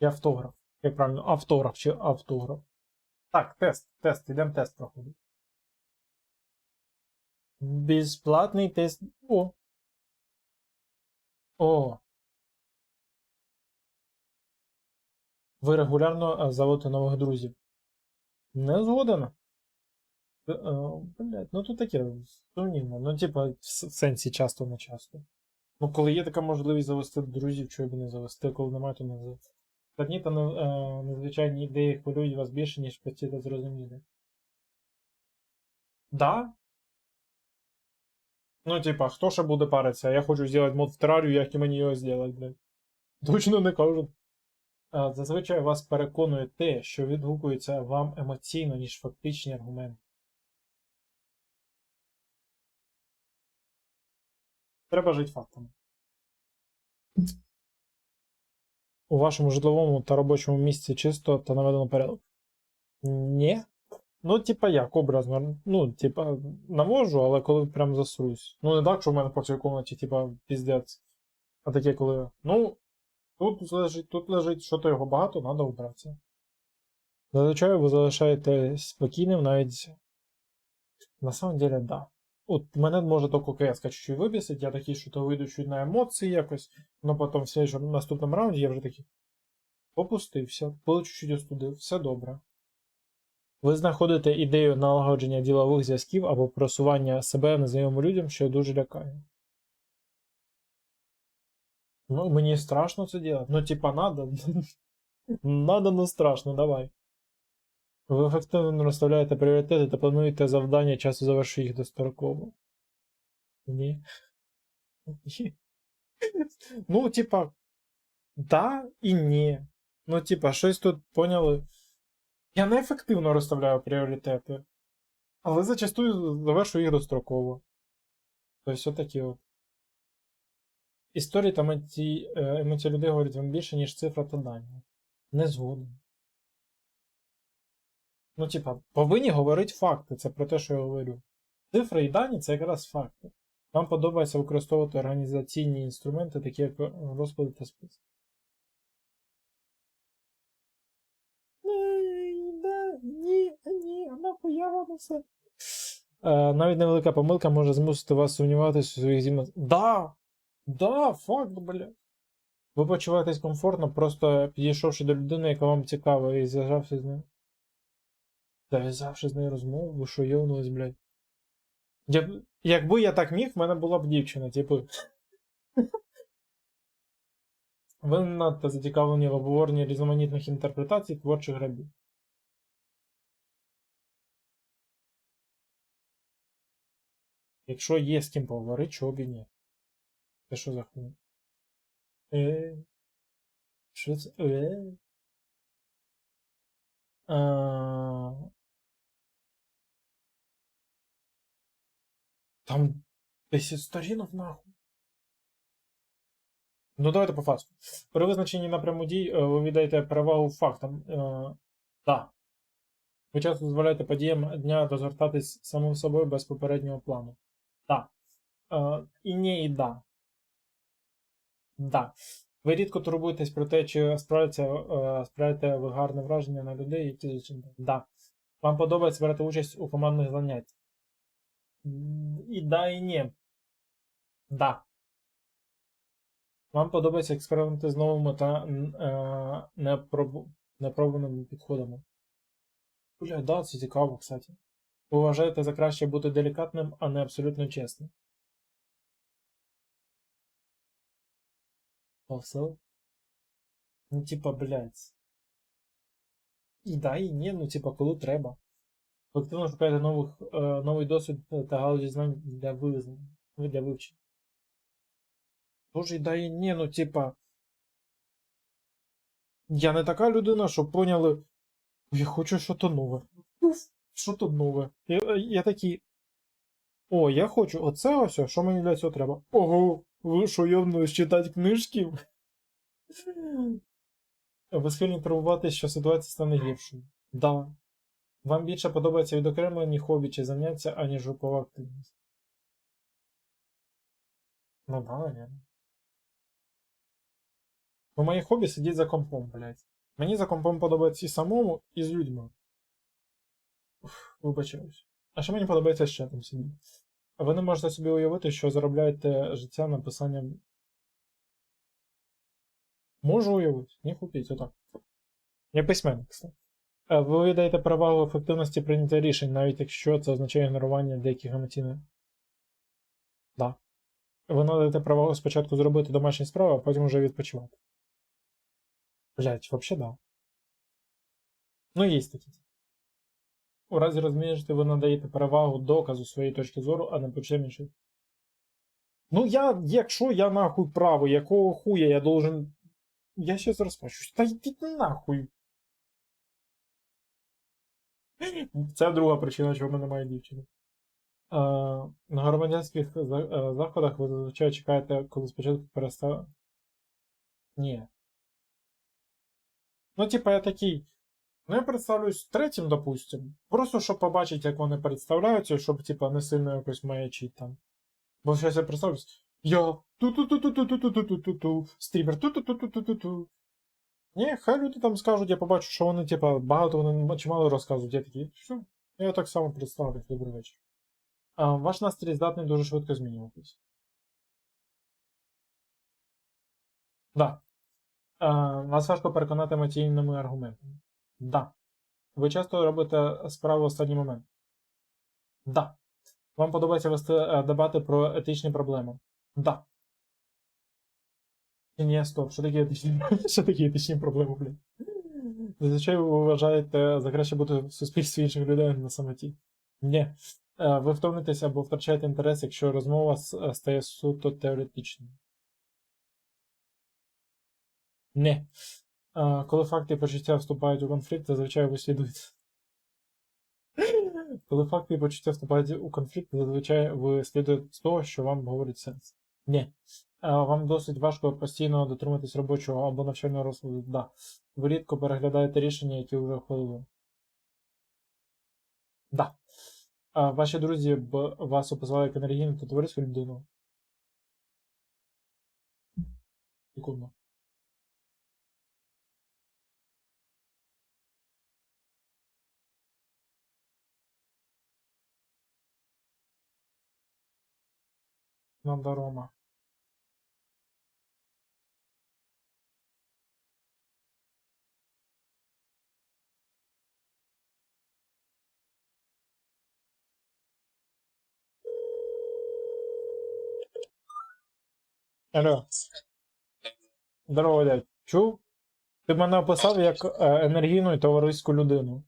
І автограф. Як правильно, автограф чи автограф. Так, тест, тест, ідемо тест проходити. Безплатний тест. О. О. Ви регулярно е, заводите нових друзів. Не згоден. Е, е, Блять, ну тут таке сумнівно. Ну, типа, в сенсі часто не часто. Ну, коли є така можливість завести друзів, чого б не завести, коли немає, то не завести. Складні та не- е, незвичайні ідеї хвилюють вас більше, ніж прості та зрозумілі. Да? Ну, типа, хто ще буде паритися? Я хочу зробити мод в терарію, як і мені його зробити, блядь. Точно не кажуть. А, Зазвичай вас переконує те, що відгукується вам емоційно, ніж фактичні аргументи. Треба жити фактами. У вашому житловому та робочому місці чисто та наведено порядок. Ні. Ну, типа як, образно. Ну, типа, навожу, але коли прям засрусь. Ну, не так, що в мене по цій комнаті, типа, піздець. А таке, коли. Ну, тут лежить, тут лежить, що то його багато, треба вбратися. Зазвичай ви залишаєтесь спокійним навіть. На самом деле, да. От мене може тільки КС чуть-чуть вибісить, я такий, що то вийду чуть на емоції якось, но потім в наступному раунді я вже такий. Попустився, пил чуть-чуть остудив, все добре. Ви знаходите ідею налагодження ділових зв'язків або просування себе незнайомим людям, що дуже лякає. Ну, мені страшно це делать. Ну, типа, надо. надо, но страшно, давай. Ви ефективно розставляєте пріоритети та плануєте завдання часу завершити їх достроково. Ні. Ну, типа, да і ні. Ну, типа, щось тут поняли. Я не ефективно розставляю пріоритети, але зачастую завершую їх достроково. Тобто, все такі от. Історії та е, емоції людей говорять вам більше, ніж цифра та дані. Не згоден. Ну, типа, повинні говорити факти, це про те, що я говорю. Цифри і дані це якраз факти. Вам подобається використовувати організаційні інструменти, такі як розклади та списки. Ні, ні, ні, а нахуя воно все. Е, навіть невелика помилка може змусити вас сумніватися у своїх зімах. Да! Да, факт, блядь. Ви почуваєтесь комфортно, просто підійшовши до людини, яка вам цікава, і зв'язавши з нею. Зав'язавши з нею розмову, ви що йовнулись, блядь. Я. Якби я так міг, в мене була б дівчина, типу. Ви надто зацікавлені в обговоренні різноманітних інтерпретацій творчих робіт. Якщо є з ким поговорити, чого б і ні. Це що за хуйня? Е. Що це? Е. Там 10 сторінок нахуй. Ну, давайте по фасту. При визначенні напряму дій е, ви віддаєте перевагу фактам. Е, Так. Ви часто дозволяєте подіям дня розгортатись самим собою без попереднього плану. Так. Е, І ні, і да. Да. Ви рідко турбуєтесь про те, чи справляться, е, справляєте ви гарне враження на людей, які зачинені. Да. Вам подобається брати участь у командних занять. І да, і ні. Да. Вам подобається експерименти з новими та е, непробу- непробуваними підходами. Бля, да, це цікаво, кстати. Ви вважаєте за краще бути делікатним, а не абсолютно чесним. А? Ну, типа, блядь. І да, і ні, ну, типа, коли треба. Активно шукаєте нових, е, новий досвід та галузі знань для визнання, ну, для вивчення. Тоже і да, і ні, ну, типа. Я не така людина, що поняли. Я хочу щось нове. Що тут нове? Я, я такий. О, я хочу оце ось, що мені для цього треба? Ого, ви що йовнулись читати книжки? Ви схильні турбуватись, що ситуація стане гіршою. Да. Вам більше подобається відокремлені хобі чи заняття, аніж групова активність. Ну да, наверное. Бо моє хобі сидіть за компом, блядь. Мені за компом подобається і самому, і з людьми. Вибачаюсь. А ще мені подобається ще там сидіти. А ви не можете собі уявити, що заробляєте життя написанням. Можу уявити, не купіть, отак. Я письменник, кстати. Е, Ви віддаєте перевагу ефективності прийняття рішень, навіть якщо це означає ігнорування деяких емоційних. Да. Ви надаєте перевагу спочатку зробити домашні справи, а потім вже відпочивати. Блять, вообще да. Ну, є такі. У разі розміжте, ви надаєте перевагу доказу своєї точки зору, а не почем інших. Ну, я, якщо я нахуй правий, якого хуя я должен. Я щас розпачусь. Та йдіть нахуй. Це друга причина, мене немає дівчини. На громадянських е, заходах ви зазвичай чекаєте, коли спочатку перестав. Ні. Ну, типа, я такий. Ну, я представлюсь третім, допустим. Просто щоб побачити, як вони представляються, щоб, типа, не сильно якось маячить там. Бо зараз я представлюсь. Я ту-ту-ту-ту-ту-ту-ту-ту-ту. Стрімер ту-ту-ту-ту-ту-ту. Ні, хай люди там скажуть, я побачу, що вони, типа, багато вони чимало розказують. Я такий, все. Я так само представлю, добрий вечір. А, ваш настрій здатний дуже швидко змінюватись. Да. А, вас важко переконати емоційними аргументами. Да. Ви часто робите справу в останній момент. Да. Вам подобається вести е, дебати про етичні проблеми. Да. Ні, стоп, що такі етичні, що такі етичні проблеми, блін? Зазвичай ви вважаєте за краще бути в суспільстві інших людей на самоті. Ні. Е, Ви втомитеся або втрачаєте інтерес, якщо розмова е, стає суто теоретичною. Ні. Е, Коли факти і почуття вступають у конфлікт, зазвичай ви. Коли факти і почуття вступають у конфлікт, зазвичай ви слідуєте з того, що вам говорить сенс. Ні. Е, Вам досить важко постійно дотриматись робочого або навчального розкладу. Да. Ви рідко переглядаєте рішення, які вже ухвалили. Да. А ваші друзі б вас описали як енергійну та товариську людину. Секунду. Рома. Алло. Здорово, дядь. Чув? Ти мене описав як е, енергійну і товариську людину.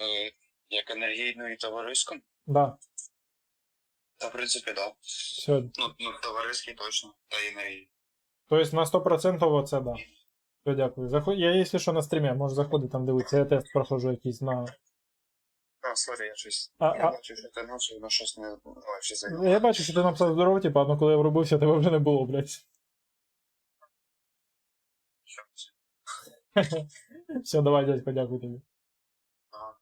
Е, Як енергійну і товариську? Да. Та, в принципі, да. Все. Ну, ну товариський точно, та й енергійний. Тобто на 100% це да. Все, дякую. Заход... Я, якщо що, на стрімі, може заходити там дивитися, я тест проходжу якийсь на. Сорі, я щось. А, я а- бачу, що ти ночі на щось не бачу за Ну, Я бачу, що ти написав здорово, типа, але коли я вробився, тебе вже не було, блядь. Все, давай, дядько, дякую тобі. Ага.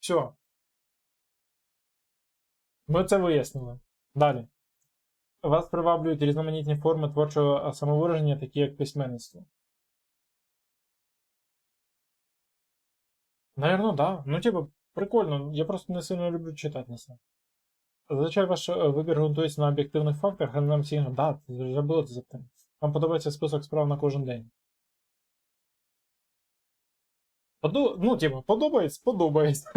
Все. Ми це вияснили. Далі. Вас приваблюють різноманітні форми творчого самовираження, такі як письменництво. Наверно, да. Ну, типу, прикольно. Я просто не сильно люблю читати на це. Зазвичай ваш е, вибір ґрунтується на об'єктивних фактах, а не на емоційних. Да, вже забула це запитання. Вам подобається список справ на кожен день. Поду... Ну, типу, подобається, подобається.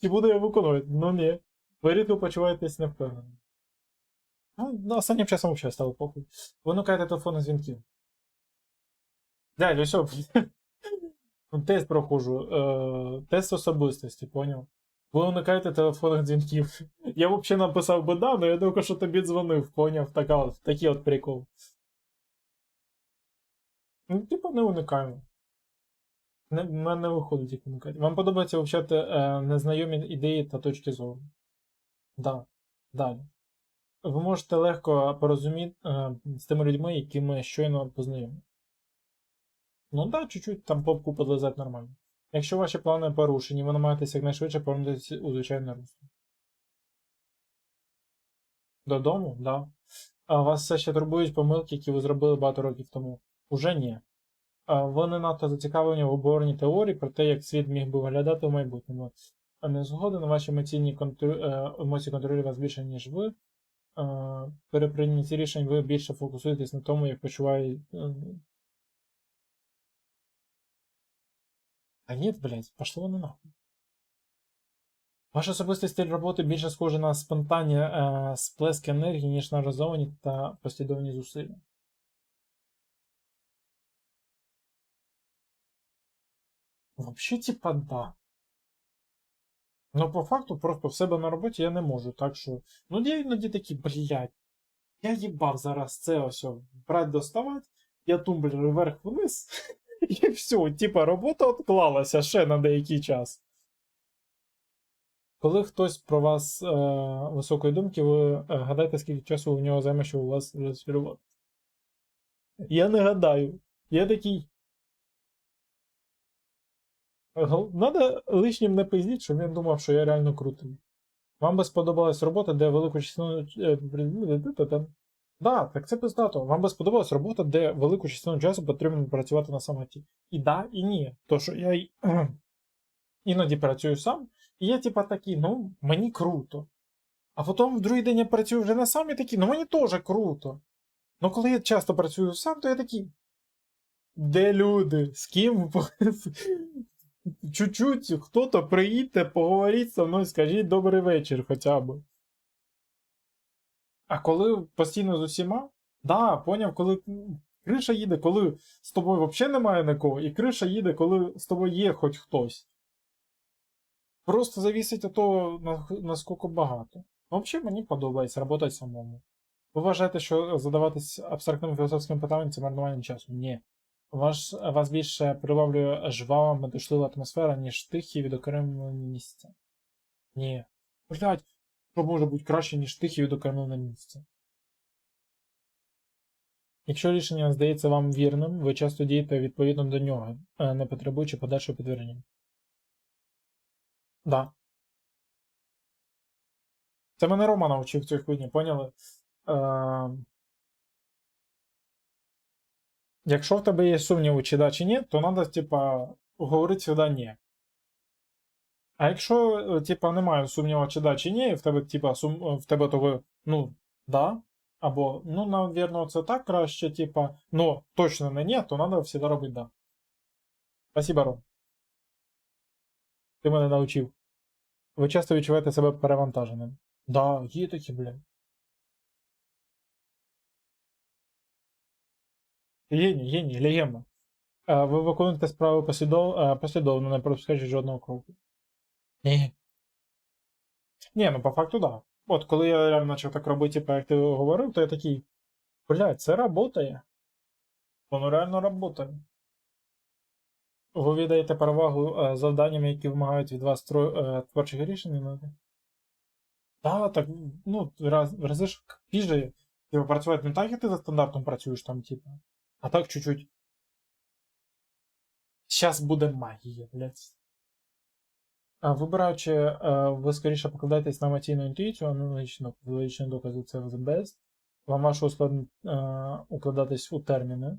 І буду я виконувати. Ну ні. Ви рідко почуваєтесь невпевнено. Ну, ну, останнім часом взагалі стало похуй. Ви уникаєте телефонних дзвінків. Дядь, ось. Ну, Тест проходжу. Е, тест особистості, поняв? Ви уникаєте телефонних дзвінків. Я взагалі написав би да, але я тільки що тобі дзвонив, поняв? Така от, такий от прикол. Ну, типу, не уникаємо. Не, в мене не виходить їх уникати. Вам подобається вивчати е, незнайомі ідеї та точки зору. Да. Далі. Ви можете легко порозуміти е, з тими людьми, якими щойно познайомі. Ну да, чуть-чуть там попку подлизати нормально. Якщо ваші плани порушені, ви намагаєтеся якнайшвидше повернутися у звичайне русло. Додому, да. А вас все ще турбують помилки, які ви зробили багато років тому? Уже ні. А ви надто зацікавлені в обговоренні теорії про те, як світ міг би виглядати в майбутньому. А не згоден, ваші емоційні контроль, е, емоції контролюють вас більше, ніж ви. Е, При прийнятті рішень ви більше фокусуєтесь на тому, як почуває. А ні, блядь, пошло воно нахуй. Ваш особистий стиль роботи більше схожий на спонтанні е, сплески енергії, ніж на розовані та послідовні зусилля. Вообще, типа, да. Ну, по факту, просто в себе на роботі я не можу, так що. Ну, я іноді такі, блядь, я їбав зараз це ось брать доставати, я тумблер вверх вниз, і все, типа, робота відклалася ще на деякий час. Коли хтось про вас е, високої думки, ви е, гадаєте, скільки часу у нього займе, щоб у вас розчарувати? Я не гадаю. Я такий. Надо лишнім не пиздіть, щоб він думав, що я реально крутий. Вам би сподобалась робота, де велику частину. Да, так це пиздато. Вам би сподобалась робота, де велику частину часу потрібно працювати на самоті. І да, і ні. То, що я іноді працюю сам, і я, типа, такий, ну, мені круто. А потім в другий день я працюю вже на сам і такий, ну мені теж круто. Ну коли я часто працюю сам, то я такий. Де люди? З ким? Чуть-чуть хто-то приїдьте, поговоріть зі мною, скажіть добрий вечір хоча б. А коли постійно з усіма, да, поняв, коли криша їде, коли з тобою взагалі немає нікого, і криша їде, коли з тобою є хоч хтось. Просто завісить від того, наскільки багато. Взагалі мені подобається працювати самому. Ви вважаєте, що задаватись абстрактними філософськими питаннями це марнування часу? Ні. Ваш, вас більше приваблює жвава, метушлива атмосфера, ніж тихі відокремлені місця. Ні. Блять, що може бути краще, ніж тихі відокремлене місце? Якщо рішення здається вам вірним, ви часто дієте відповідно до нього, е, не потребуючи подальшого підтвердження. Да. Це мене Рома навчив цій хуйні, поняли? Е, якщо в тебе є сумніви, чи да, чи ні, то треба, типа, говорити сюди ні. А якщо, е, типа, немає сумніву, чи да, чи ні, в тебе, типа, сум... е, в тебе то ви, ну, да, або, ну, навірно, це так краще, типа, ну, точно не ні, то треба завжди робити да. Спасибо, Ром. Ти мене навчив. Ви часто відчуваєте себе перевантаженим. Да, є такі, блядь. Геній, геній, легенда. Е, Ви виконуєте справи послідов... послідовно, не пропускаючи жодного кроку. Ні. Ні, ну по факту да. От коли я реально почав так робити, типу, як ти говорив, то я такий. Блядь, це работає. Воно реально работає. Ви віддаєте перевагу е, завданням, які вимагають від вас е, творчих рішень. Ну, да, так, ну, раз, рази ж піже, типу, працювати не так, як ти за стандартом працюєш там, типу. А так чуть-чуть. Щас буде магія, блядь. Вибираючи, е, ви скоріше покладаєтесь на емоційну інтуїцію, аналогічно логічні докази це the best. Вам важко ускладн... е, укладатись у терміни.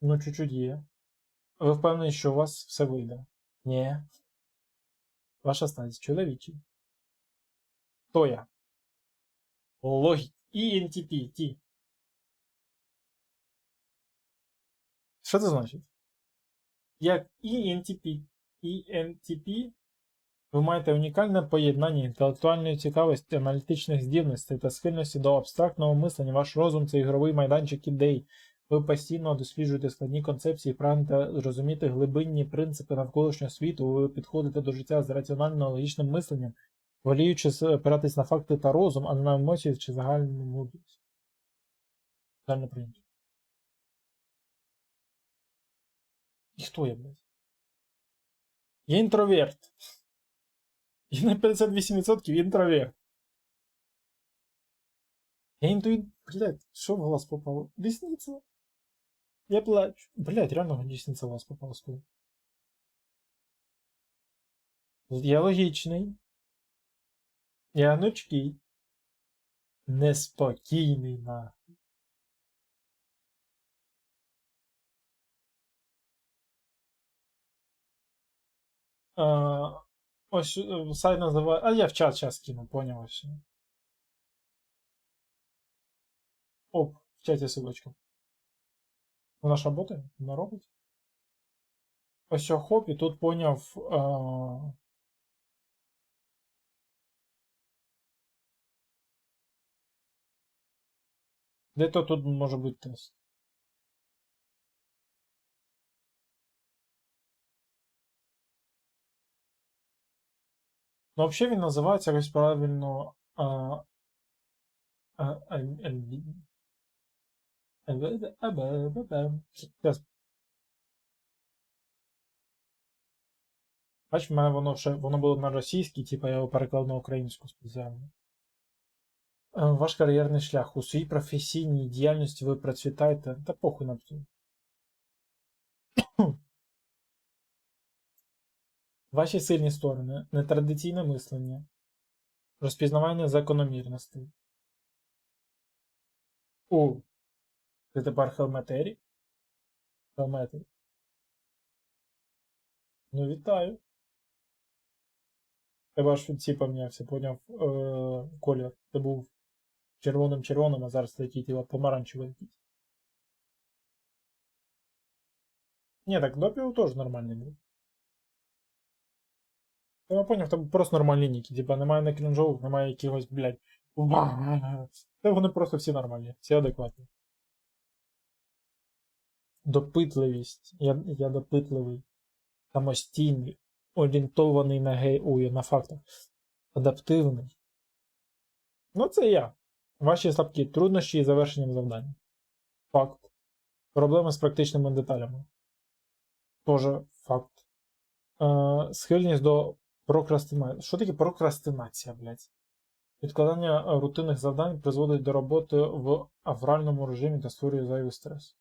Ну, чуть-чуть є. Ви впевнені, що у вас все вийде? Ні. Ваша стать чоловічий. Хто я? Логік. ENTP. Ті. Що це значить? Як ENTP. ENTP ви маєте унікальне поєднання інтелектуальної цікавості, аналітичних здібностей та схильності до абстрактного мислення. Ваш розум це ігровий майданчик ідей. Ви постійно досліджуєте складні концепції, прагнете зрозуміти глибинні принципи навколишнього світу, ви підходите до життя з раціонально логічним мисленням, воліючи опиратись на факти та розум, а не на емоції чи загальну мудрість. Загально прийнято. І хто я, блядь? Я інтроверт. Я на 58% інтроверт. Я інтуїт... Блядь, що в глаз попало? Десниця. Я плачу. Блядь, реально десниця в глаз попала скоро. Я логічний. Я гнучкий. Неспокійний на. Е, ось е, сайт називає. А я в чат час кину, поняв ось. Оп, в чаті ссылочка. Вона ж работає? Вона робить? Ось хоп, і тут поняв. Е, де то тут може бути тест? Ну, взагалі він називається якось правильно. Щас. Бач, в мене воно ще воно було на російській, типа я його переклав на українську спеціально. Е, Ваш кар'єрний шлях. У своїй професійній діяльності ви процвітаєте. Та похуй на це. Ваші сильні сторони, нетрадиційне мислення, розпізнавання закономірностей. О, ти тепер Хелметері? Хелметері. Ну, вітаю. Тебе аж ці помінявся, поняв е- колір. Ти був червоним-червоним, а зараз такий типа помаранчевий якийсь. Ні, так допіо теж нормальний був. Я поняв, там просто нормальні ніки. Типа немає не крінжових, немає якихось, блядь. Та вони просто всі нормальні, всі адекватні. Допитливість. Я, я допитливий. Самостійний. Орієнтований на гей. Ой, на фактах. Адаптивний. Ну, це я. Ваші слабкі труднощі із завершенням завдання. Факт. Проблеми з практичними деталями. Тоже факт. Е, схильність до прокрастинації. Що таке прокрастинація, блядь? Відкладання е, рутинних завдань призводить до роботи в авральному режимі та створює зайвий стрес.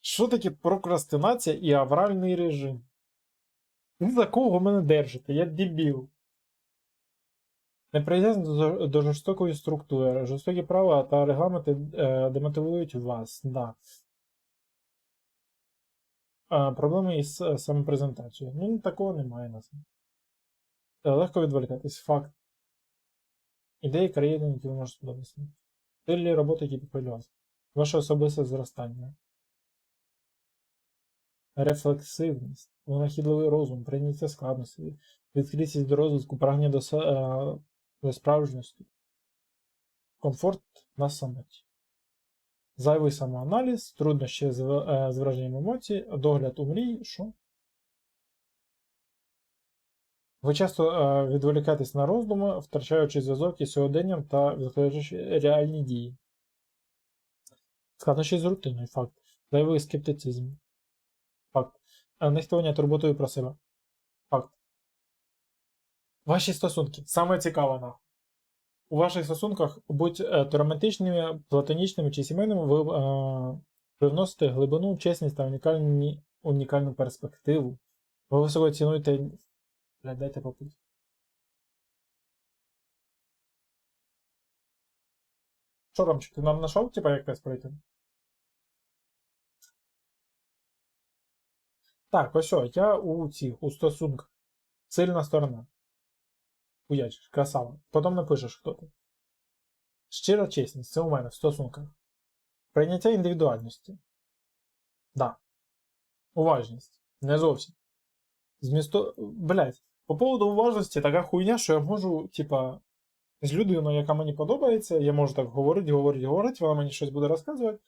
Що таке прокрастинація і авральний режим? Ви за кого мене держите? Я дебіл. Неприязнь до, до жорстокої структури, жорстокі права та регламенти е, демотивують вас. Да. Проблеми із е, самопрезентацією. Ну, такого немає на це. Е, Легко відволікатись. Факт. Ідеї кар'єри, які ви можете сподобатися. Стилі роботи, які підходять. Ваше особисте зростання. Рефлексивність, винахідливий розум, прийняття складностей, відкритість до розвитку, прагнення до, е, до справжності, комфорт на самоті. Зайвий самоаналіз, труднощі з, е, з враженням емоцій, догляд у мрії, що? Ви часто е, відволікаєтесь на роздуми, втрачаючи зв'язок із сьогоденням та відкладаючи реальні дії. Складнощі з рутиною, факт. Зайвий скептицизм. Факт. Е, Нехтування турботою про себе. Факт. Ваші стосунки. Саме цікаве нахуй. У ваших стосунках, будь е, то романтичними, платонічними чи сімейними, ви е, привносите глибину, чесність та унікальні, унікальну перспективу. Ви високо цінуєте. Блядь, дайте попити. Що, Ромчик, ти нам знайшов, типа, як пройти? Так, ось що, я у цих, у стосунках. Сильна сторона. Хуячиш, красава. Потім напишеш, хто ти. Щира чесність, це у мене в стосунках. Прийняття індивідуальності. Да. Уважність. Не зовсім. Змісто. Блять, по поводу уважності така хуйня, що я можу, типа, з людиною, яка мені подобається, я можу так говорити, говорити, говорити, вона мені щось буде розказувати.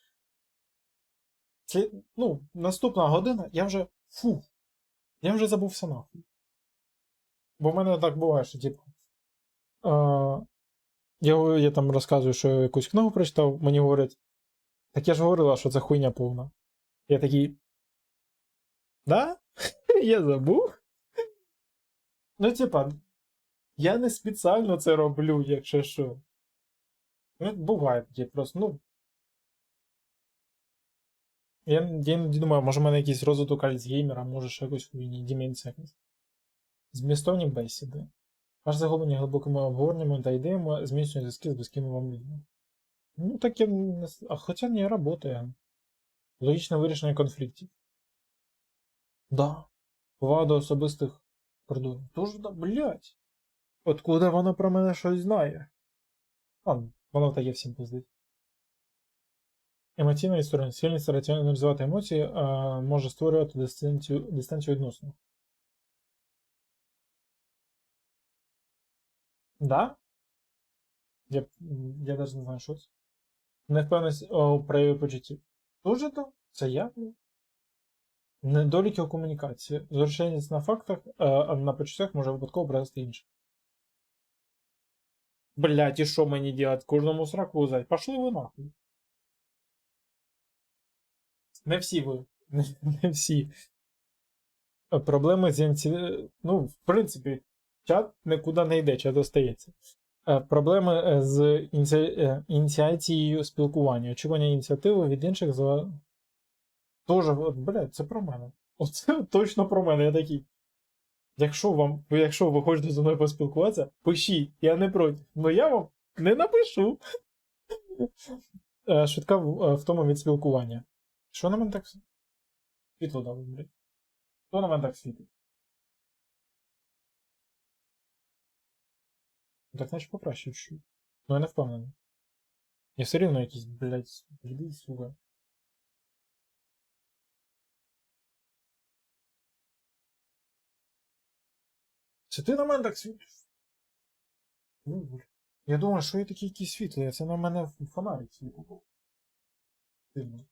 Це, ну, наступна година, я вже. Фу. Я вже забувся нахуй. Бо в мене так буває, що, типу. Я, я там розказую, що я якусь книгу прочитав, мені говорять. Так я ж говорила, що це хуйня повна. Я такий. Да? Я забув. Ну, типа, я не спеціально це роблю, якщо що. Ну, буває таке просто, ну. Я, я іноді думаю, може в мене якийсь розвиток Альцгеймера, може ще якось хуйні, деменція якась. Змістовні бесіди. Ваше захоплення глибокими обговореннями та ідеями зміцнює зв'язки з близькими вам людьми. Ну, таке не... А хоча не працює. Логічне вирішення конфліктів. Да. Повага до особистих кордонів. Тож да, блядь. Откуда вона про мене щось знає? Ладно, воно таке всім пиздить. Емоційна історія. Схильність раціоналізувати емоції а, може створювати дистанцію, дистанцію відносно. Да? Я, я навіть не знаю, що це. Невпевненість у прояві почуттів. Дуже то? Це я? Недоліки у комунікації. Зрушеність на фактах, а а на почуттях може випадково привести інше. Блять, і що мені делать? Кожному сраку узать. Пошли ви нахуй. Не всі ви. Не, не всі. Проблеми з інці... Ну, в принципі, чат нікуди не йде, чат остається. Е, Проблеми е, з ініці... е, ініціацією спілкування. Очікування ініціативи від інших за. Тоже, от, блядь, це про мене. Оце точно про мене. Я такий. Якщо вам, якщо ви хочете зі мною поспілкуватися, пишіть, я не проти. Ну я вам не напишу. Швидка втома від спілкування. Що на мене так світло дало, блядь? Хто на мене так світить? Так наче покраще чуть. Ну я не впевнений. Я все рівно якийсь, блядь, блідий, сука. Це ти на мене так світиш? Ну. Я думаю, що я такий якийсь світлий, а це на мене фонарик світить. Дивно.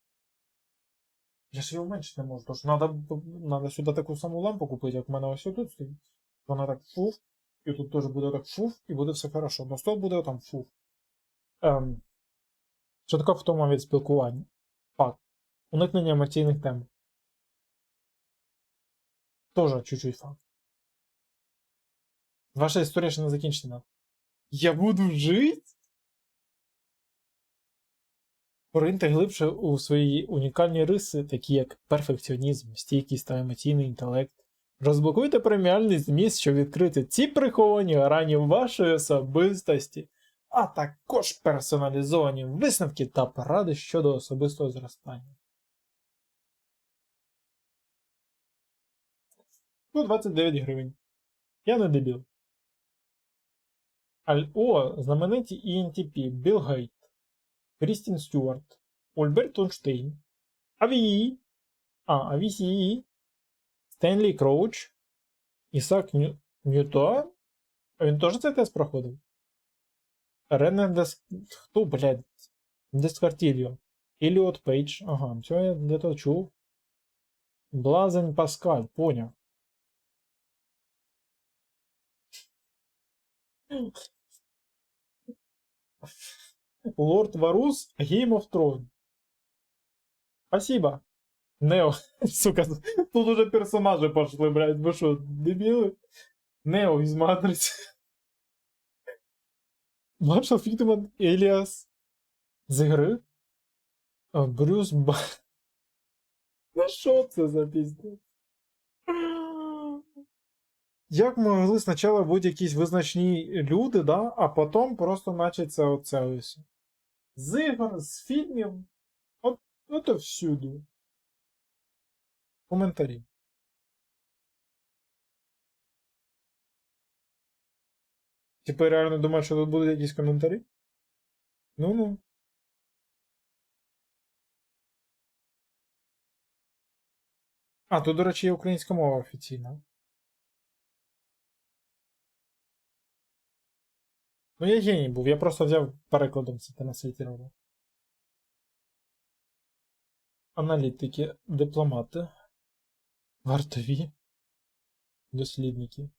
Я ж його уменьшити не можу, тому що надо сюди таку саму лампу купити, як в мене ось тут стоїть. Вона так фуф, і тут теж буде так фуф, і буде все хорошо. Но стол буде там фуф. Ем, що таке втома від спілкування? Факт. Уникнення емоційних тем. Тоже чуть-чуть факт. Ваша історія ще не закінчена. Я буду жити? Пориньте глибше у свої унікальні риси, такі як перфекціонізм, стійкість та емоційний інтелект. Розблокуйте преміальний зміст, щоб відкрити ці приховані грані вашої особистості, а також персоналізовані висновки та поради щодо особистого зростання. Ну, 29 гривень. Я не дебіл. Аль О, знамениті ENTP, Білл Гейт, Крістін Стюарт, Ольберт Онштейн, Авії, а, Авісії, Стенлі Кроуч, Ісак Ню... Ньютон. А він теж цей тест проходив? Рене Дес... Хто, блядь? Дескартільо. Еліот Пейдж. Ага, це я де-то чув. Блазень Паскаль, поняв. Лорд Варус, Game of Thrones. Спасибо. Нео. Сука, тут уже персонажи пошли, блядь. Вы что, дебилы? Нео из Матрицы. Маршал Фітман Еліас. З ігри. А, Брюс Ба. Ну що це за піздець? Як могли спочатку бути якісь визначні люди, да, а потім просто начаться оце ось. З ігор, з фільмів. От, от і всюди. Коментарі. Типа реально думаєш, що тут будуть якісь коментарі? Ну-ну. А, тут, до речі, є українська мова офіційна. Ну, я геній був, я просто взяв перекладом це транслітував. Аналітики, дипломати, вартові, дослідники.